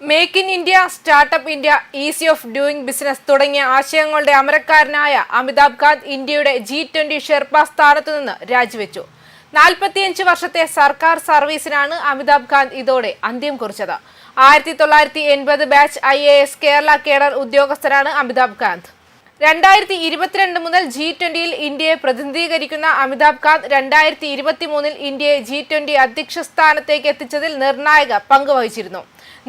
Make in India startup India ease of doing business തുടങ്ങിയ ആശയങ്ങളുടെ അമരക്കാരനായ അമിതാഭ് കാന്ത് ഇന്ത്യയുടെ ജി ട്വന്റി ഷെർപ്പ സ്ഥാനത്തു നിന്ന് രാജിവെച്ചു. നാൽപ്പത്തിയഞ്ച് വർഷത്തെ സർക്കാർ സർവീസിനാണ് അമിതാഭ് കാന്ത് ഇതോടെ അന്ത്യം കുറിച്ചത്. ആയിരത്തി തൊള്ളായിരത്തി എൺപത് batch I A S Kerala cadre ഉദ്യോഗസ്ഥനാണ് അമിതാഭ് കാന്ത്. രണ്ടായിരത്തി ഇരുപത്തിരണ്ട് മുതൽ ജി ട്വന്റിയിൽ ഇന്ത്യയെ പ്രതിനിധീകരിക്കുന്ന അമിതാഭ് കാന്ത് രണ്ടായിരത്തി ഇരുപത്തി മൂന്നിൽ ഇന്ത്യയെ ജി ട്വന്റി അധ്യക്ഷ സ്ഥാനത്തേക്ക് എത്തിച്ചതിൽ നിർണായക പങ്ക് വഹിച്ചിരുന്നു.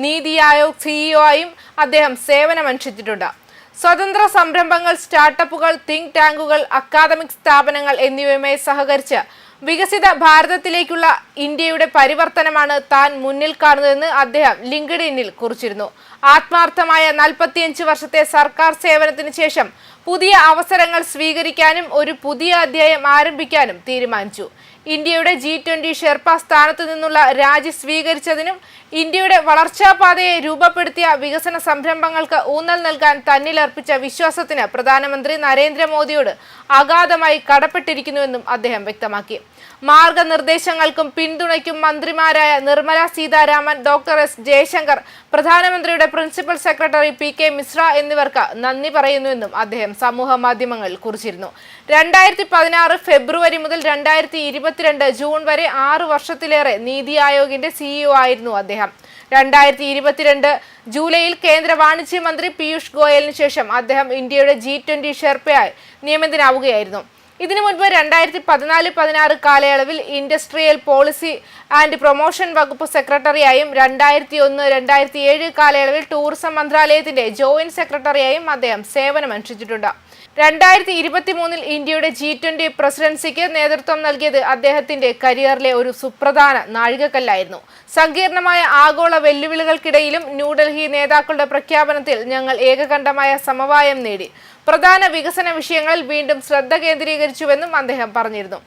നീതി ആയോഗ് സിഇഒ ആയും അദ്ദേഹം സേവനമനുഷ്ഠിച്ചിട്ടുണ്ട്. സ്വതന്ത്ര സംരംഭങ്ങൾ സ്റ്റാർട്ടപ്പുകൾ തിങ്ക് ടാങ്കുകൾ അക്കാദമിക് സ്ഥാപനങ്ങൾ എന്നിവയുമായി സഹകരിച്ച് വികസിത ഭാരതത്തിലേക്കുള്ള ഇന്ത്യയുടെ പരിവർത്തനമാണ് താൻ മുന്നിൽ കാണുന്നതെന്ന് അദ്ദേഹം ലിങ്ക്ഡിനിൽ കുറിച്ചിരുന്നു. ആത്മാർത്ഥമായ നാൽപ്പത്തിയഞ്ച് വർഷത്തെ സർക്കാർ സേവനത്തിന് ശേഷം പുതിയ അവസരങ്ങൾ സ്വീകരിക്കാനും ഒരു പുതിയ അധ്യായം ആരംഭിക്കാനും തീരുമാനിച്ചു. ഇന്ത്യയുടെ ജി ട്വന്റി ഷെർപ്പ സ്ഥാനത്തു നിന്നുള്ള രാജി സ്വീകരിച്ചതിനും ഇന്ത്യയുടെ വളർച്ചാപാതയെ രൂപപ്പെടുത്തിയ വികസന സംരംഭങ്ങൾക്ക് ഊന്നൽ നൽകാൻ തന്നിലർപ്പിച്ച വിശ്വാസത്തിന് പ്രധാനമന്ത്രി നരേന്ദ്രമോദിയോട് അഗാധമായി കടപ്പെട്ടിരിക്കുന്നുവെന്നും അദ്ദേഹം വ്യക്തമാക്കി. മാർഗനിർദ്ദേശങ്ങൾക്കും പിന്തുണയ്ക്കും മന്ത്രിമാരായ നിർമ്മല സീതാരാമൻ ഡോക്ടർ എസ് ജയശങ്കർ പ്രധാനമന്ത്രിയുടെ principal secretary P K Mishra എന്നിവർക്ക് നന്ദി പറയുന്നുവെന്നും അദ്ദേഹം സമൂഹ മാധ്യമങ്ങൾ കുറിച്ചിരുന്നു. രണ്ടായിരത്തി പതിനാറ് ഫെബ്രുവരി മുതൽ രണ്ടായിരത്തി ഇരുപത്തിരണ്ട് ജൂൺ വരെ ആറ് വർഷത്തിലേറെ നീതി ആയോഗിന്റെ സിഇഒ ആയിരുന്നു അദ്ദേഹം. രണ്ടായിരത്തി ഇരുപത്തിരണ്ട് ജൂലൈയിൽ കേന്ദ്ര വാണിജ്യ മന്ത്രി പീയൂഷ് ഗോയലിന് ശേഷം അദ്ദേഹം ഇന്ത്യയുടെ ജി ട്വന്റി ഷെർപ്പയായി നിയമിതനാവുകയായിരുന്നു. ഇതിനു മുൻപ് രണ്ടായിരത്തി പതിനാല് പതിനാറ് കാലയളവിൽ ഇൻഡസ്ട്രിയൽ പോളിസി ആൻഡ് പ്രൊമോഷൻ വകുപ്പ് സെക്രട്ടറിയായും രണ്ടായിരത്തി ഒന്ന് രണ്ടായിരത്തി ഏഴ് കാലയളവിൽ ടൂറിസം മന്ത്രാലയത്തിന്റെ ജോയിന്റ് സെക്രട്ടറിയായും അദ്ദേഹം സേവനമനുഷ്ഠിച്ചിട്ടുണ്ട്. രണ്ടായിരത്തി ഇരുപത്തി മൂന്നിൽ ഇന്ത്യയുടെ ജി ട്വന്റി പ്രസിഡൻസിക്ക് നേതൃത്വം നൽകിയത് അദ്ദേഹത്തിന്റെ കരിയറിലെ ഒരു സുപ്രധാന നാഴികക്കല്ലായിരുന്നു. സങ്കീർണമായ ആഗോള വെല്ലുവിളികൾക്കിടയിലും ന്യൂഡൽഹി നേതാക്കളുടെ പ്രഖ്യാപനത്തിൽ ഞങ്ങൾ ഏകകണ്ഠമായ സമവായം നേടി. പ്രധാന വികസന വിഷയങ്ങളിൽ വീണ്ടും ശ്രദ്ധ കേന്ദ്രീകരിച്ചുവെന്നും അദ്ദേഹം പറഞ്ഞിരുന്നു.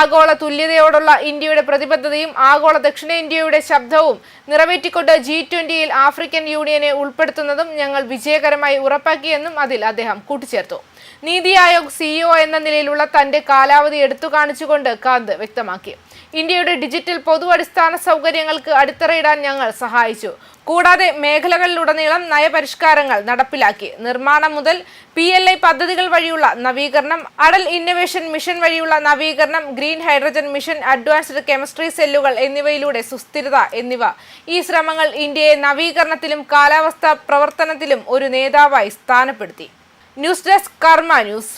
ആഗോള തുല്യതയോടുള്ള ഇന്ത്യയുടെ പ്രതിബദ്ധതയും ആഗോള ദക്ഷിണേന്ത്യയുടെ ശബ്ദവും നിറവേറ്റിക്കൊണ്ട് ജി ട്വന്റിയിൽ ആഫ്രിക്കൻ യൂണിയനെ ഉൾപ്പെടുത്തുന്നതും ഞങ്ങൾ വിജയകരമായി ഉറപ്പാക്കിയെന്നും അതിൽ അദ്ദേഹം കൂട്ടിച്ചേർത്തു. നീതി ആയോഗ് സിഇഒ എന്ന നിലയിലുള്ള തന്റെ കാലാവധി എടുത്തു കാണിച്ചുകൊണ്ട് കാന്ത് വ്യക്തമാക്കി. ഇന്ത്യയുടെ ഡിജിറ്റൽ പൊതു അടിസ്ഥാന സൗകര്യങ്ങൾക്ക് അടിത്തറയിടാൻ ഞങ്ങൾ സഹായിച്ചു. കൂടാതെ മേഖലകളിലുടനീളം നയപരിഷ്കാരങ്ങൾ നടപ്പിലാക്കി. നിർമ്മാണം മുതൽ പി എൽ ഐ പദ്ധതികൾ വഴിയുള്ള നവീകരണം അടൽ ഇന്നൊവേഷൻ മിഷൻ വഴിയുള്ള നവീകരണം green hydrogen mission advanced chemistry സെല്ലുകൾ എന്നിവയിലൂടെ സുസ്ഥിരത എന്നിവ. ഈ ശ്രമങ്ങൾ ഇന്ത്യയെ നവീകരണത്തിലും കാലാവസ്ഥാ പ്രവർത്തനത്തിലും ഒരു നേതാവായി സ്ഥാനപ്പെടുത്തി. ന്യൂസ് ഡെസ്ക് കർമ്മ ന്യൂസ്